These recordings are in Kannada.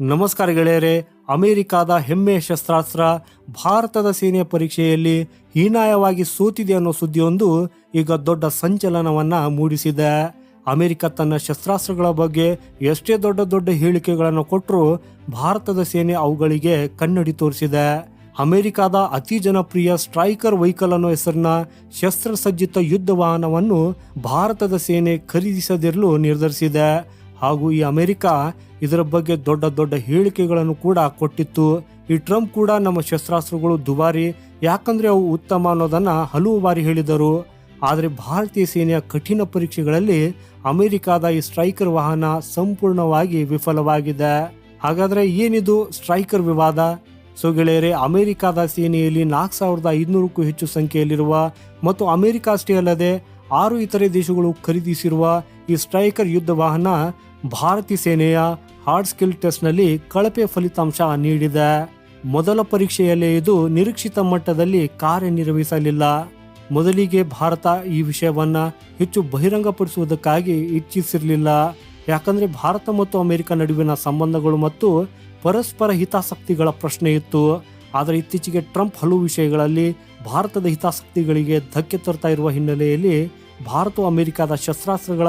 ನಮಸ್ಕಾರ ಗೆಳೆಯರೆ, ಅಮೆರಿಕಾದ ಹೆಮ್ಮೆಯ ಶಸ್ತ್ರಾಸ್ತ್ರ ಭಾರತದ ಸೇನೆಯ ಪರೀಕ್ಷೆಯಲ್ಲಿ ಹೀನಾಯವಾಗಿ ಸೋತಿದೆ ಅನ್ನೋ ಸುದ್ದಿಯೊಂದು ಈಗ ದೊಡ್ಡ ಸಂಚಲನವನ್ನ ಮೂಡಿಸಿದೆ. ಅಮೆರಿಕ ತನ್ನ ಶಸ್ತ್ರಾಸ್ತ್ರಗಳ ಬಗ್ಗೆ ಎಷ್ಟೇ ದೊಡ್ಡ ದೊಡ್ಡ ಹೇಳಿಕೆಗಳನ್ನು ಕೊಟ್ಟರೂ ಭಾರತದ ಸೇನೆ ಅವುಗಳಿಗೆ ಕನ್ನಡಿ ತೋರಿಸಿದೆ. ಅಮೆರಿಕದ ಅತಿ ಜನಪ್ರಿಯ ಸ್ಟ್ರೈಕರ್ ವೆಹಿಕಲ್ ಅನ್ನೋ ಹೆಸರಿನ ಶಸ್ತ್ರಸಜ್ಜಿತ ಯುದ್ಧ ವಾಹನವನ್ನು ಭಾರತದ ಸೇನೆ ಖರೀದಿಸದಿರಲು ನಿರ್ಧರಿಸಿದೆ. ಹಾಗೂ ಈ ಅಮೆರಿಕ ಇದರ ಬಗ್ಗೆ ದೊಡ್ಡ ದೊಡ್ಡ ಹೇಳಿಕೆಗಳನ್ನು ಕೂಡ ಕೊಟ್ಟಿತ್ತು. ಈ ಟ್ರಂಪ್ ಕೂಡ ನಮ್ಮ ಶಸ್ತ್ರಾಸ್ತ್ರಗಳು ದುಬಾರಿ, ಯಾಕಂದ್ರೆ ಅವು ಉತ್ತಮ ಅನ್ನೋದನ್ನ ಹಲವು ಬಾರಿ ಹೇಳಿದರು. ಆದರೆ ಭಾರತೀಯ ಸೇನೆಯ ಕಠಿಣ ಪರೀಕ್ಷೆಗಳಲ್ಲಿ ಅಮೆರಿಕದ ಈ ಸ್ಟ್ರೈಕರ್ ವಾಹನ ಸಂಪೂರ್ಣವಾಗಿ ವಿಫಲವಾಗಿದೆ. ಹಾಗಾದ್ರೆ ಏನಿದು ಸ್ಟ್ರೈಕರ್ ವಿವಾದ? ಸೊ ಗೆಳೆಯರೆ, ಅಮೆರಿಕದ ಸೇನೆಯಲ್ಲಿ ನಾಲ್ಕು ಸಾವಿರದ ಐದುನೂರಕ್ಕೂ ಹೆಚ್ಚು ಸಂಖ್ಯೆಯಲ್ಲಿರುವ ಮತ್ತು ಅಮೆರಿಕ ಅಷ್ಟೇ ಅಲ್ಲದೆ ಆರು ಇತರೆ ದೇಶಗಳು ಖರೀದಿಸಿರುವ ಈ ಸ್ಟ್ರೈಕರ್ ಯುದ್ಧ ವಾಹನ ಭಾರತೀಯ ಸೇನೆಯ ಹಾರ್ಡ್ ಸ್ಕಿಲ್ ಟೆಸ್ಟ್ನಲ್ಲಿ ಕಳಪೆ ಫಲಿತಾಂಶ ನೀಡಿದೆ. ಮೊದಲ ಪರೀಕ್ಷೆಯಲ್ಲೇ ಇದು ನಿರೀಕ್ಷಿತ ಮಟ್ಟದಲ್ಲಿ ಕಾರ್ಯನಿರ್ವಹಿಸಲಿಲ್ಲ. ಮೊದಲಿಗೆ ಭಾರತ ಈ ವಿಷಯವನ್ನ ಹೆಚ್ಚು ಬಹಿರಂಗಪಡಿಸುವುದಕ್ಕಾಗಿ ಇಚ್ಛಿಸಿರಲಿಲ್ಲ. ಯಾಕಂದ್ರೆ ಭಾರತ ಮತ್ತು ಅಮೆರಿಕ ನಡುವಿನ ಸಂಬಂಧಗಳು ಮತ್ತು ಪರಸ್ಪರ ಹಿತಾಸಕ್ತಿಗಳ ಪ್ರಶ್ನೆ ಇತ್ತು. ಆದರೆ ಇತ್ತೀಚೆಗೆ ಟ್ರಂಪ್ ಹಲವು ವಿಷಯಗಳಲ್ಲಿ ಭಾರತದ ಹಿತಾಸಕ್ತಿಗಳಿಗೆ ಧಕ್ಕೆ ತರ್ತಾ ಇರುವ ಹಿನ್ನೆಲೆಯಲ್ಲಿ ಭಾರತವು ಅಮೆರಿಕದ ಶಸ್ತ್ರಾಸ್ತ್ರಗಳ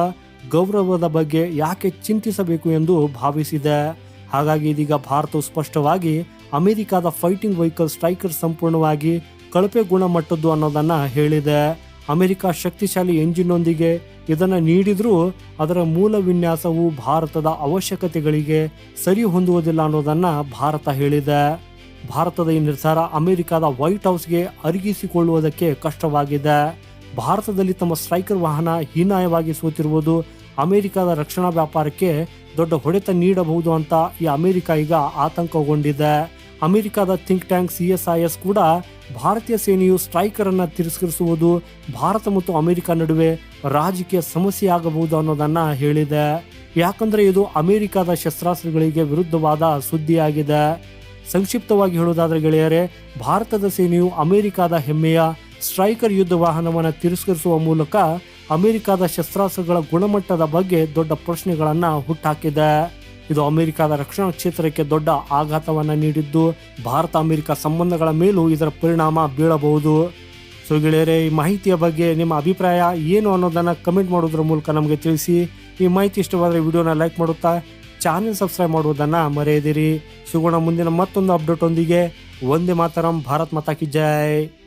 ಗೌರವದ ಬಗ್ಗೆ ಯಾಕೆ ಚಿಂತಿಸಬೇಕು ಎಂದು ಭಾವಿಸಿದೆ. ಹಾಗಾಗಿ ಇದೀಗ ಭಾರತವು ಸ್ಪಷ್ಟವಾಗಿ ಅಮೆರಿಕದ ಫೈಟಿಂಗ್ ವೆಹಿಕಲ್ ಸ್ಟ್ರೈಕರ್ ಸಂಪೂರ್ಣವಾಗಿ ಕಳಪೆ ಗುಣಮಟ್ಟದ್ದು ಅನ್ನೋದನ್ನ ಹೇಳಿದೆ. ಅಮೆರಿಕ ಶಕ್ತಿಶಾಲಿ ಎಂಜಿನ್ನೊಂದಿಗೆ ಇದನ್ನು ನೀಡಿದರೂ ಅದರ ಮೂಲ ವಿನ್ಯಾಸವು ಭಾರತದ ಅವಶ್ಯಕತೆಗಳಿಗೆ ಸರಿ ಹೊಂದುವುದಿಲ್ಲ ಅನ್ನೋದನ್ನ ಭಾರತ ಹೇಳಿದೆ. ಭಾರತದ ಈ ನಿರ್ಧಾರ ಅಮೆರಿಕದ ವೈಟ್ ಹೌಸ್ಗೆ ಅರಿಗಿಸಿಕೊಳ್ಳುವುದಕ್ಕೆ ಕಷ್ಟವಾಗಿದೆ. ಭಾರತದಲ್ಲಿ ತಮ್ಮ ಸ್ಟ್ರೈಕರ್ ವಾಹನ ಹೀನಾಯವಾಗಿ ಸೋತಿರುವುದು ಅಮೆರಿಕದ ರಕ್ಷಣಾ ವ್ಯಾಪಾರಕ್ಕೆ ದೊಡ್ಡ ಹೊಡೆತ ನೀಡಬಹುದು ಅಂತ ಈ ಅಮೆರಿಕ ಈಗ ಆತಂಕಗೊಂಡಿದೆ. ಅಮೆರಿಕದ think tank C S I S ಕೂಡ ಭಾರತೀಯ ಸೇನೆಯು ಸ್ಟ್ರೈಕರ್ ಅನ್ನ ತಿರಸ್ಕರಿಸುವುದು ಭಾರತ ಮತ್ತು ಅಮೆರಿಕ ನಡುವೆ ರಾಜಕೀಯ ಸಮಸ್ಯೆ ಆಗಬಹುದು ಅನ್ನೋದನ್ನ ಹೇಳಿದೆ. ಯಾಕಂದ್ರೆ ಇದು ಅಮೆರಿಕದ ಶಸ್ತ್ರಾಸ್ತ್ರಗಳಿಗೆ ವಿರುದ್ಧವಾದ ಸುದ್ದಿಯಾಗಿದೆ. ಸಂಕ್ಷಿಪ್ತವಾಗಿ ಹೇಳುವುದಾದ್ರೆ ಗೆಳೆಯರೆ, ಭಾರತದ ಸೇನೆಯು ಅಮೆರಿಕದ ಹೆಮ್ಮೆಯ ಸ್ಟ್ರೈಕರ್ ಯುದ್ಧ ವಾಹನವನ್ನು ತಿರಸ್ಕರಿಸುವ ಮೂಲಕ ಅಮೆರಿಕದ ಶಸ್ತ್ರಾಸ್ತ್ರಗಳ ಗುಣಮಟ್ಟದ ಬಗ್ಗೆ ದೊಡ್ಡ ಪ್ರಶ್ನೆಗಳನ್ನು ಹುಟ್ಟಾಕಿದೆ. ಇದು ಅಮೆರಿಕದ ರಕ್ಷಣಾ ಕ್ಷೇತ್ರಕ್ಕೆ ದೊಡ್ಡ ಆಘಾತವನ್ನ ನೀಡಿದ್ದು, ಭಾರತ ಅಮೆರಿಕ ಸಂಬಂಧಗಳ ಮೇಲೂ ಇದರ ಪರಿಣಾಮ ಬೀಳಬಹುದು. ಸೊ ಗೆಳೆಯರೆ, ಈ ಮಾಹಿತಿಯ ಬಗ್ಗೆ ನಿಮ್ಮ ಅಭಿಪ್ರಾಯ ಏನು ಅನ್ನೋದನ್ನ ಕಮೆಂಟ್ ಮಾಡೋದ್ರ ಮೂಲಕ ನಮಗೆ ತಿಳಿಸಿ. ಈ ಮಾಹಿತಿ ಇಷ್ಟವಾದರೆ ವಿಡಿಯೋನ ಲೈಕ್ ಮಾಡುತ್ತಾ, ಚಾನೆಲ್ ಸಬ್ಸ್ಕ್ರೈಬ್ ಮಾಡುವುದನ್ನು ಮರೆಯದಿರಿ. ಸಿಗೋಣ ಮುಂದಿನ ಮತ್ತೊಂದು ಅಪ್ಡೇಟ್ ಒಂದಿಗೆ. ಒಂದೇ ಮಾತರಂ, ಭಾರತ್ ಮಾತಾಕಿ ಜೈ.